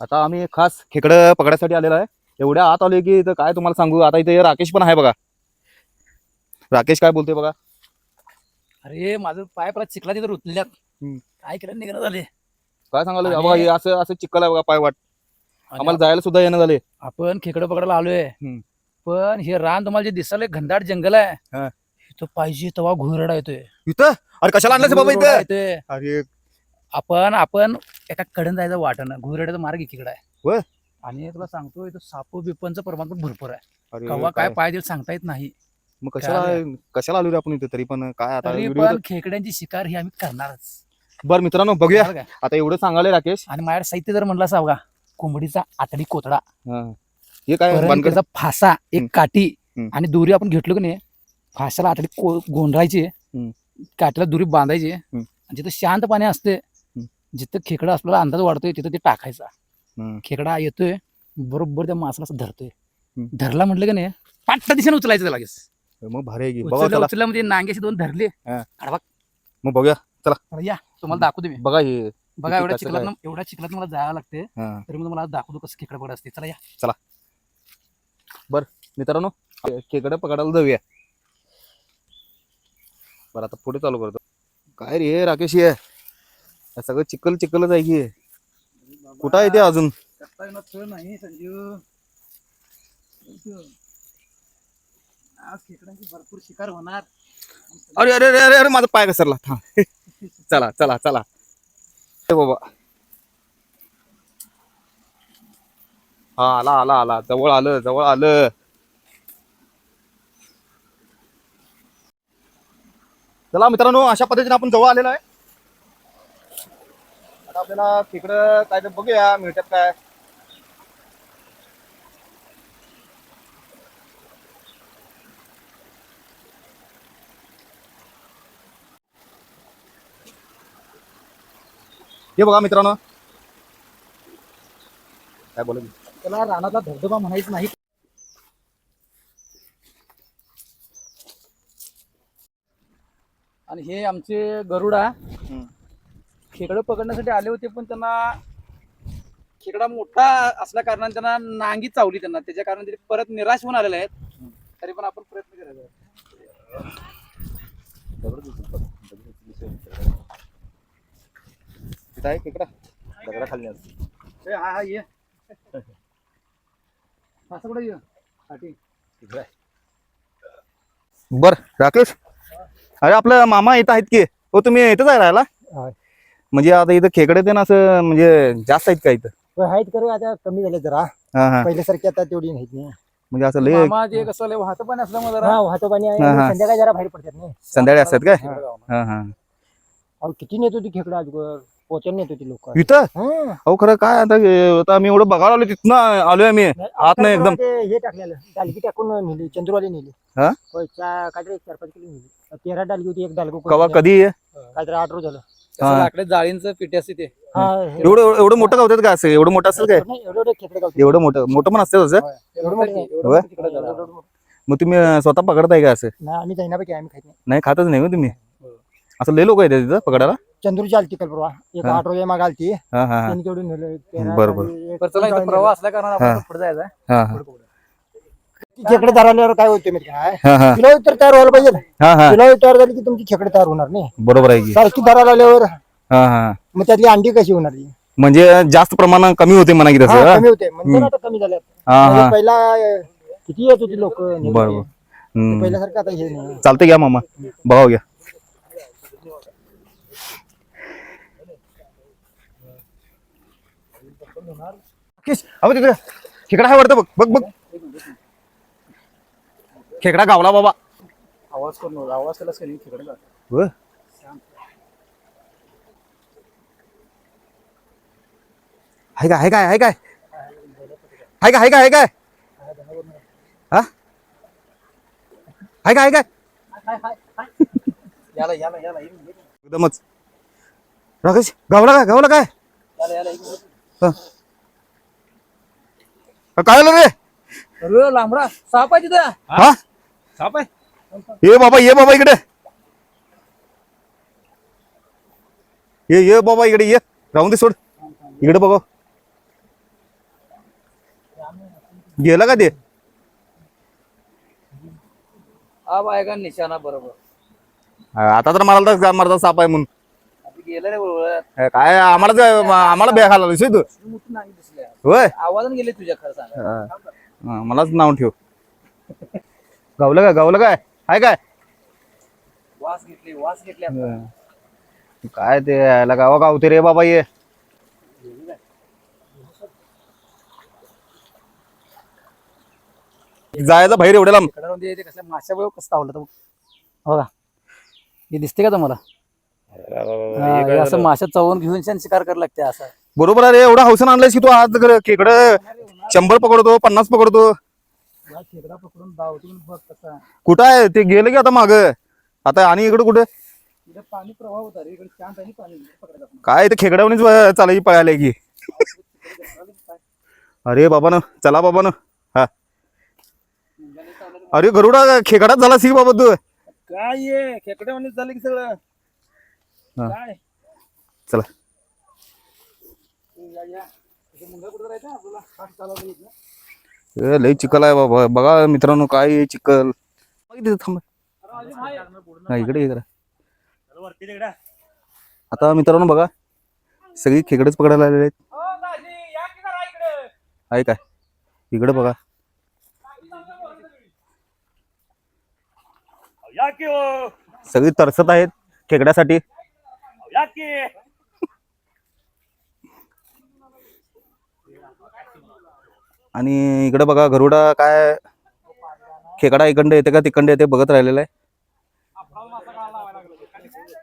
आता आम्ही खास खेकडं पकडायसाठी आलेलो आहे. एवढ्या आत आलोय की इथं काय तुम्हाला सांगू? आता इथे राकेश पण आहे बघा. राकेश काय बोलतोय बघा? अरे माझं पाय परत चिखला तिथे रुतल्यात. काय केलं निघणं झाले काय सांगायला आणि- बघा हे असं असं चिक्कल आहे बघा पाय वाट. आम्हाला जायला सुद्धा येणं झाले आपण खेकडं पकडायला आलोय. पण हे रान तुम्हाला जे दिसायला घनदाट जंगल आहे. इथं पाहिजे तेव्हा घुरडा येतोय. इथं? अरे कशाला आणलं बाबा इथं? अरे आपण आपण एका कडन जायचं वाटणं. घुरड्याचा मार्ग एकीकडे होय. आहे आणि तुला सांगतो इथं सापो बिपनचं प्रमाण पण भरपूर आहे. अरे कवा काय काय? पाय देईल सांगता येत नाही. मग कशाला कशाला आलो रे आपण इथे तरी पण? काय आता तरी व्हिडिओ पण खेकड्यांची शिकार ही आम्ही करणारच. बरं मित्रांनो बघूया. बरं का? आता एवढं सांगाले राकेश. आणि माझ्याकडे साहित्य जर म्हणलं असा बघा कोंबडीचा आतडी कोतडा. हा. हे काय परत बनकर? त्याचा फासा एक हम्म. काठी हम्म. आणि दोरी आपण घेतलो की नाही फाशाला आतडी को- गोंधळायची. काठीला दोरी बांधायची. आणि जिथं शांत पाणी असते जिथं खेकडा आपल्याला अंदाज वाढतोय तिथं ते टाकायचा. खेकडा येतोय बरोबर त्या मासाला धरतोय. धरला म्हटलं की नाही पाट्टा दिशेने उचलायचं लगेच. मग भारी उचललं चला म्हणजे नांग्याशी दोन धरले. हा. बघ, मग बघूया. अरे या तुम्हाला दाखवतो मी. बघा हे बघा एवढ्या चिखलात एवढ्या चिखलात मला जायला लागते. तरी मी तुम्हाला दाखवतो कसं खेकडा पडत असते. चला या. मित्रांनो खेकडे पकडायला जाऊया. बरं आता पुढे चालू करतो. काय रे राकेश हे? सगळं चिखल चिखलच आहे की. कुठं आहे ते अजून? नाही संजीव. आज खेकड्यांची भरपूर शिकार होणार. अरे अरे अरे अरे अरे माझा पाय घसरला. थांब चला चला चला. ए बाबा. हा आला आला आला. जवळ आलं जवळ आलं. चला मित्रांनो अशा पद्धतीने आपण जवळ आलेलो आहे. आता आपल्याला तिकडं काय तर बघूया मिळतात काय? हे बघा मित्रांनो. काय बोल त्याला रानाचा धबधबा म्हणायचं नाही. आणि हे आमचे गरुडा. खेकडं पकडण्यासाठी आले होते पण त्यांना खेकडा मोठा असल्या कारणाने त्यांना नांगी चावली त्यांना. त्याच्या कारण ते परत निराश होऊन आलेले आहेत. तरी पण आपण प्रयत्न करायचा. आहे. तिथं आहे तिकडं दगडा खाली असते ए, हा हा ये. असं कुठं ये. पाठी. बर राकेश. अरे आपलं मामा इथं आहेत की? हो तुम्ही इथंच आहे राहायला? होय. म्हणजे आता इथं खेकडे ते ना असं म्हणजे जास्त आहेत का इथं? पण आहेत करू आता कमी झाले जरा. हा हा. पहिल्यासारखी आता तेवढी नाहीत नाही म्हणजे असं लय मामा ते कसं लय वाहतं पाणी असल्यामुळे जरा. हा वाहतो पाणी आहे. हा, हा. संध्याकाळी जरा बाहेर पडतात नाही संध्याकाळी असतात काय. हा हा. अहो किती नेत होती खेकडं अजून पोचन नेत होती लोक. इथं? अहो खरं काय आता हे- आता आम्ही एवढं बघायला आलो तिथनं आलोय आम्ही. आत नाही एकदम. हे टाकलेलं डालगी टाकून नेली चंद्रवाली नेली. हा? होय, चा- काहीतरी चार पाच किलो नेली. तेरा डालगी होती एक डालगो कवा कधी? आहे? काहीतरी आठ रोज झालं. हा. लाकडे जाळींचं पिठी असते ते हा एवढं एवढं- मोठं गावतात का असं एवढं मोठं असेल काय नाही, एवढं एवढं खेकडे गावठी. एवढं मोठं मोठं पण असतं तसं एवढं मोठं नाही. एवढं होय? मोठं तिकडं झालं. एवढं मोठं. मग तुम्ही अं, स्वतः पकडताय का असं नाही आम्ही जाईनापैकी आम्ही खात नाही नाही खातच नाही हो तुम्ही असं लय लोक आहेत तिथं पकडायला चंद्रूची आलती काल परवा एक हा. आठ रोज माग आलती हा हा हा त्यांनी तेवढी नेलं तेरा बरोबर. डालगी, एक बरं चला इथं डाळी प्रवाह असल्या हा. आपण पुढे जायचं. हा हा. खेकडे धरल्यावर काय होते माहिती काय हा हा. तर तयार व्हायला पाहिजे हा हा. किलो तयार झाली की तुमची खेकडे तयार होणार नाही. बरोबर आहे की. सारखी धरायला आल्यावर हा हा. मग त्यातली अंडी कशी होणार ती? म्हणजे जास्त प्रमाण कमी होते म्हणा की हा, तसं? कमी होते. म्हणजे आता कमी झाल्यात. हा हा. म्हणजे पहिला अं, किती येत होती लोक? बरोबर. हम्म. पहिल्यासारखं आता हे नाही. चालतंय घ्या मामा. बघाव घ्या. अहो तिकडे. खेकडा आहे वाटतं. बघ बघ बघ. खेकडा गावला बाबा. आवाज करून आवाज केलास का नाही खेकडे. व. आहे काय आहे काय आहे काय? आहे काय आहे काय आहे काय? हा? आहे काय आहे काय? याला याला याला ये, ये. एकदमच. राकेश गावला काय गावला काय? याला याला ये. हा. काय आलं रे? अरे लांबडा साप आहे तिथं. हा? साप आहे ये बाबा ये बाबा इकडे. ये ये बाबा इकडे ये. राहून दे सोड. इकडे बघा गेलं का ते? अब आएगा निशाणा बरोबर? आता तर मला तर मारता साप आहे म्हणून. आता गेलं रे बरोबर हे काय आम्हाला ते- आम्हाला बे दिसतोय तू? मोठी नांगी दिसल्या होय? आवाजाने गेले तुझ्या खरं सांगा हा. हा, मलाच नाव ठेव. गावलं काय? गावलं काय? आहे काय? वास घेतली वास घेतली आता. काय ते यायला गावा गावते रे बाबा ये. जायचं बाहेर एवढ्या लांब. म्हणजे कसल्या माशा कसं तावलं तर हो का हे दिसते का तुम्हाला? हा, हे असं माशा चवून घेऊन शेण शिकार करायला लागते असं. बरोबर आहे रे एवढा हौसन आणलायस की तू आज खेकड शंभर पकडतो पन्नास पकडतो. या खेकडा पकडून धावतो बघ कसा कुठं आहे? ते गेलं की आता माग? आता आणि इकडे कुठे? इकडे पाणी प्रवाह होता रे. इकडे शांत आहे पाणी? पकडायचं आपण. काय ते खेकड्यावणीच चालायची पळायला की. अरे बाबा न चला बाबा न हा. अरे गरुडा खेकडाच झाला सी बाबा तू? काय ये? खेकडे म्हणजे झालं की सगळं. हा. काय? चला. या, या. इथे मुंगा कुठं राहायचं? आपल्याला फास्ट चालवता येत नाही. ए, लय चिखल आहे बाबा. बघा मित्रांनो काय आहे चिखल. बघ तिथं थांब. नाही इकडे इकडे. आता मित्रांनो बघा. सगळी खेकडेच पकडायला आलेले आहेत. इकडे. आहे काय? इकडे बघा. सगळी तरसत आहेत खेकड्यासाठी या की आणि इकडे बघा गरुडा काय खेकडा इकडं येते का तिकडं येते बघत राहिलेलं आहे.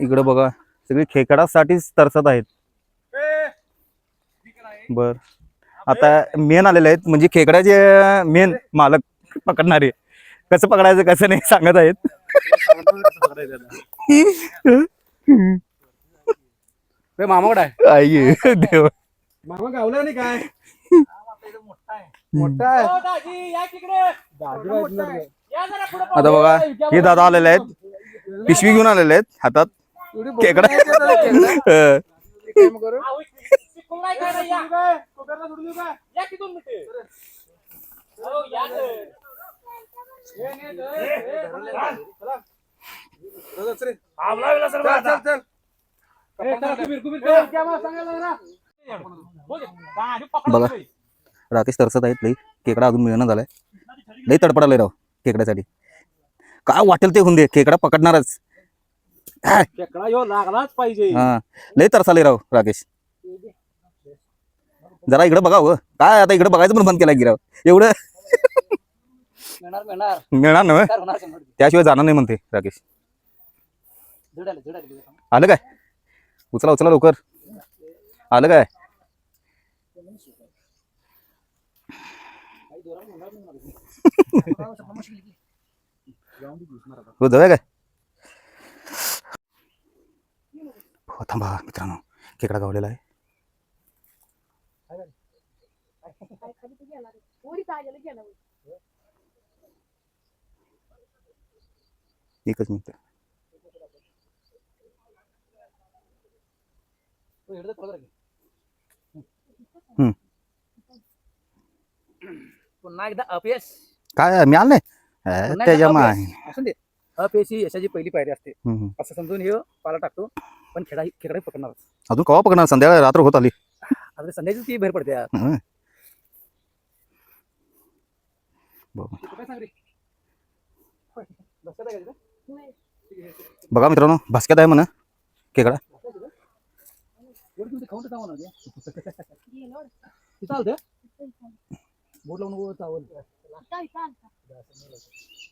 इकडे बघा सगळी खेकडासाठीच तरसत आहेत. बर. आता मेन आलेले आहेत म्हणजे खेकड्याचे मेन मालक पकडणारे. कसं पकडायचं कसं नाही सांगत आहेत. रे, मामा कुठं आहे? आई देव. मामा गावला नाही काय? मोठा आहे. हो, आता बघा हे दादा आलेले आहेत. पिशवी घेऊन आलेले आहेत हातात. खेकडा हं. बघा. राकेश तरसत आहेत लई खेकडा अजून मिळणं झालाय. लई तडपडालय राव खेकड्यासाठी काय वाटेल ते होऊन दे खेकडा पकडणारच. काय? खेकडा यो लागलाच पाहिजे. हा लई तरसाले राव राकेश. जरा इकडे बघा हो काय आता इकडे बघायचं पण बंद केला की राव एवढं? मिळणार ना. त्याशिवाय जाणार नाही म्हणते राकेश. आलं काय? उचला उचला लवकर. आलं काय? हो काय हो थांबा मित्रांनो खेकडा गावलेला आहे एकच मिनिट. हम्म. पुन्हा एकदा अपयश काय मिळालं नाही पुन्हा एकदा अपयश. असू दे अपयश ही यशाची पहिली पायरी असते हम्म. असं समजून हे पाला टाकतो पण खेळा खेकडा पकडणार अजून कवा पकडणार संध्याकाळी रात्र होत आली आता संध्याची ती बाहेर पडते यार. हं. बघा. तू काय सांग रे होय. लक्षात आहे का तिथं? बघा मित्रांनो भास्क्यात आहे म्हणा एवढं खाऊन ते. ते चालतं बोट लावून नको चावल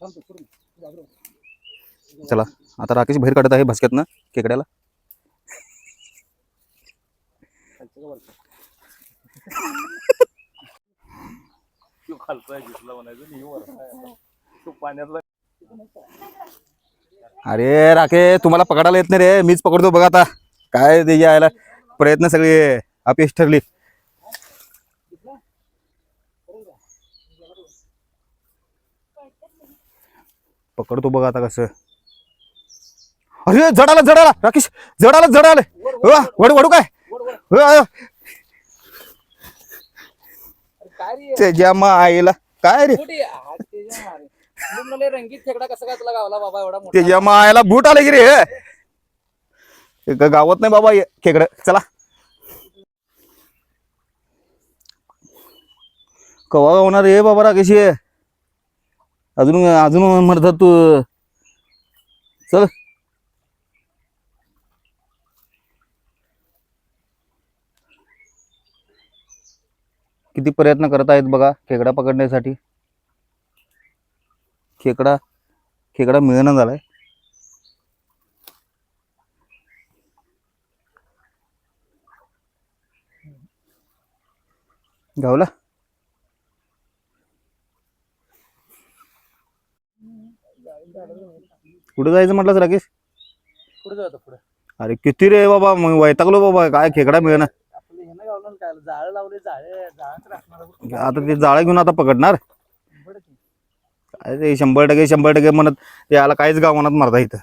थांब तू, सोडून. तू बाजूला. चला आता राकेश बाहेर काढत आहे भास्क्यातनं खेकड्याला खालचं का वरचं? तू खालचा आहे, दिसला म्हणायचं आणि ह्यो वरचा आहे. तू पाण्यातला अरे राके तुम्हाला पकडायला येत नाही रे मीच पकडतो बघा आता काय ते यायला प्रयत्न सगळे अपयश ठरली पकडतो बघा आता कसं. अरे जडाला जडाला राकेश जडाला जडाला. वडू वडू काय? त्याच्या मायला काय रे? हा. मी रंगीत खेकडा कसा काय तुला गावला बाबा एवढा मोठा? त्याच्या मायाला बूट आले की रे हे. गावात नाही बाबा खेकड. चला. कवा होणार रे बाबा राकेशी अजून अजून म्हणतात तू चल. किती प्रयत्न करत आहेत बघा खेकडा पकडण्यासाठी. खेकडा खेकडा मिळणं झालाय. गावला? कुठे जायचं म्हटलंस राकेश? पुढे जातो पुढे. अरे किती रे बाबा मग वैतागलो बाबा काय खेकडा मिळणं आपलं हे ना गावलं काय जाळ लावले जाळे जाळच राखणार आता ते जाळं घेऊन आता पकडणार. काय ते शंभर टक्के शंभर टक्के म्हणत याला काहीच गावानात मारता इथं.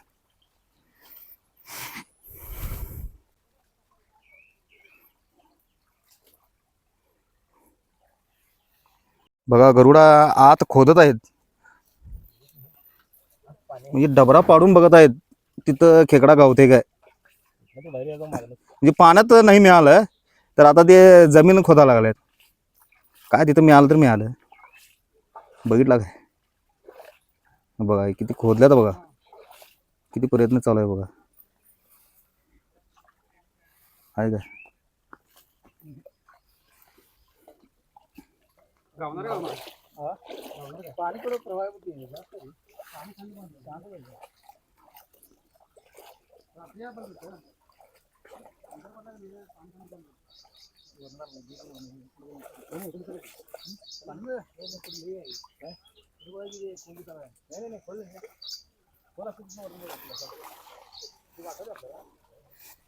बघा गरुडा आत खोदत आहेत. म्हणजे डबरा पाडून बघत आहेत तिथं खेकडा गावते काय? म्हणजे पाण्यात नाही मिळालं तर आता ते जमीन खोदा लागल्यात काय तिथं मिळालं तर मिळालं. बघितला काय? बघा किती खोदल्यात बघा. किती प्रयत्न चालू आहे बघा. आहे काय? गावणार गावणार. पाणी थोडं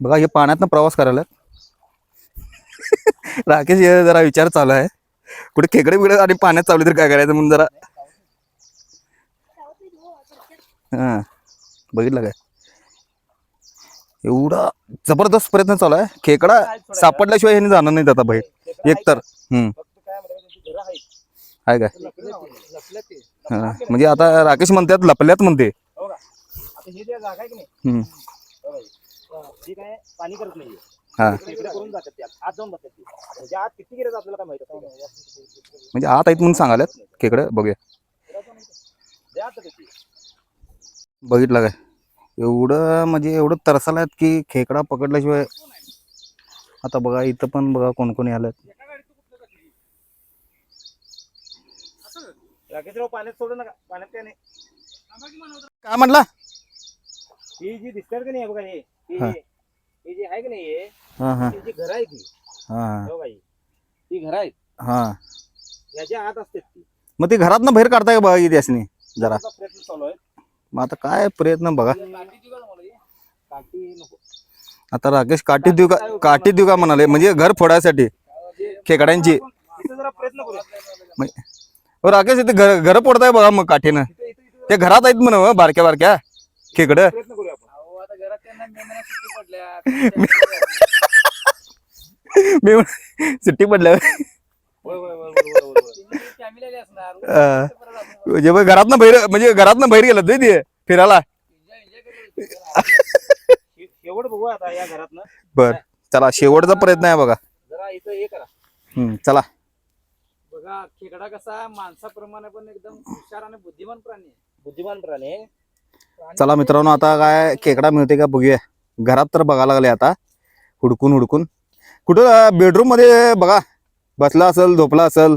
बघा हे पाण्यातनं प्रवास करायला राकेश जरा विचार चालू आहे. कुठे खेकडे बिकडे आणि पाण्यात चालू तर काय करायचं म्हणून जरा हा बघितलं काय? एवढा जबरदस्त प्रयत्न चालू आहे. खेकडा सापडल्याशिवाय ह्याने जाणार नाही आता बाहेर एक तर हम्म. आहे? काय. हा. म्हणजे आता राकेश म्हणतात लपल्यात म्हणते. हो हे आहे. हो. हे पाणी करत हा. म्हणजे म्हणजे आत आहेत म्हणून सांगाल्यात खेकडे बघूया. बघितलं काय? एवढं म्हणजे एवढं तरसाला आहेत की खेकडा पकडल्याशिवाय आता बघा इथं पण बघा कोण कोणी पाण्यात काय म्हटला? ही जी दिसतात की नाही बघा हे ही हा. ही जी आहे की नाही हे, हा हा. ही जी घरं आहे ती हा हो. घरं आहेत. हा. याच्या आत असतात ती. मग ते घरातनं बाहेर काढताय बघा असणे जरा. त्याचा प्रयत्न चालू आहे मग आता काय प्रयत्न बघा. काठी नको. आता राकेश काठी देऊ का काठी देऊ का म्हणाले? म्हणजे घर फोडायसाठी. खेकड्यांची. इथं जरा प्रयत्न करूया. हो राकेश इथे घर घर फोडताय बघा मग काठीनं. ते घरात आहेत म्हणा बारक्या बारक्या. खेकडं. प्रयत्न करूया आपण. अहो आता घरात त्यांना मेमना सुट्टी पडल्या. म्हणजे मग घरातनं बाहेर म्हणजे घरातनं बाहेर गेलं ते ते फिरायला. शेवट बघू आता या घरातनं. बर चला शेवटचा प्रयत्न आहे बघा. जरा इथं हे करा. हम्म, चला. बघा खेकडा कसा माणसाप्रमाणे पण एकदम हुशार आणि बुद्धिमान प्राणी आहे. बुद्धिमान प्राणी आहे. चला मित्रांनो आता काय खेकडा मिळते का बघूया. घरात तर बघायला लागले आता. हुडकून हुडकून. कुठं बेडरूममध्ये बघा. बसला असेल झोपला असेल.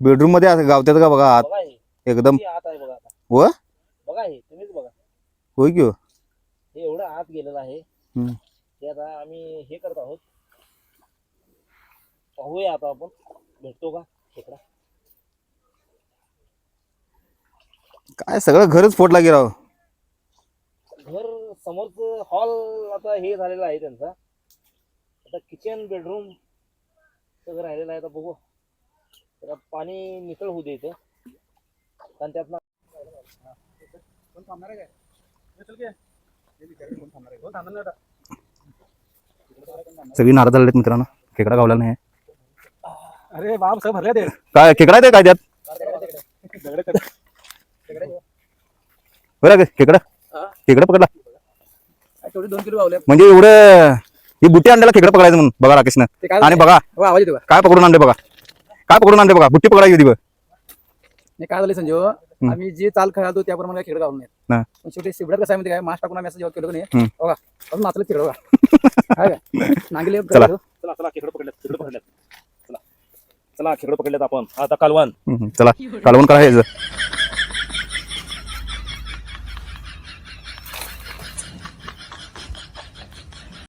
बेडरूममध्ये असं गावतात का बघा आत? बघा एकदम. आत आहे बघा आता. व? बघा हे तुम्हीच बघा. होय की हो? हे एवढं आत गेलेलं आहे. हम्म. ते आता आम्ही हे करत आहोत. पाहूया आता आपण. भेटतो का खेकडा काय सगळं घरच फोडला गेला. घर समोरच हॉल आता हे झालेलं आहे त्यांचा. आता किचन बेडरूम सगळं राहिलेलं आहे. आता बघू. जरा पाणी नितळ होऊ दे इथं. कारण त्यातनं कोण थांबणार आहे काय? हे चल की. हे विचार कोण थांबणार आहे? कोण थांबणार नाही आता? सगळी नाराज झालेत मित्रांनो. खेकडा गावला नाही अरे बाप सगळं भरले ते काय खेकडा आहे ते काय त्यात? बरं खेकडा. खेकडा पकडला. दोन किलो म्हणजे एवढं ही बुट्टी आणल्याला खेकडा पकडायचं म्हणून बघा राकेशनं. आणि? बघा. हो, आवाज येतो का काय पकडून आणले बघा? काय पकडून आणले बघा? बुट्टी पकडायची होती बघ. नाही काय झालं संजीव आम्ही जे चाल खेळालो त्याप्रमाणे खेळ गावून हा. नाही पण शेवटी शिबड्यात कसं आहे माहिती काय मास टाकून आम्ही असं जेव्हा केलं. नाही बघा अजून नाचलं तिकडं बघा. काय नांगले चला. चला चला पकडल्यात पकडल्यात. चला. पकडल्यात आपण. आता कालवान हम्म, चला कालवण करायचं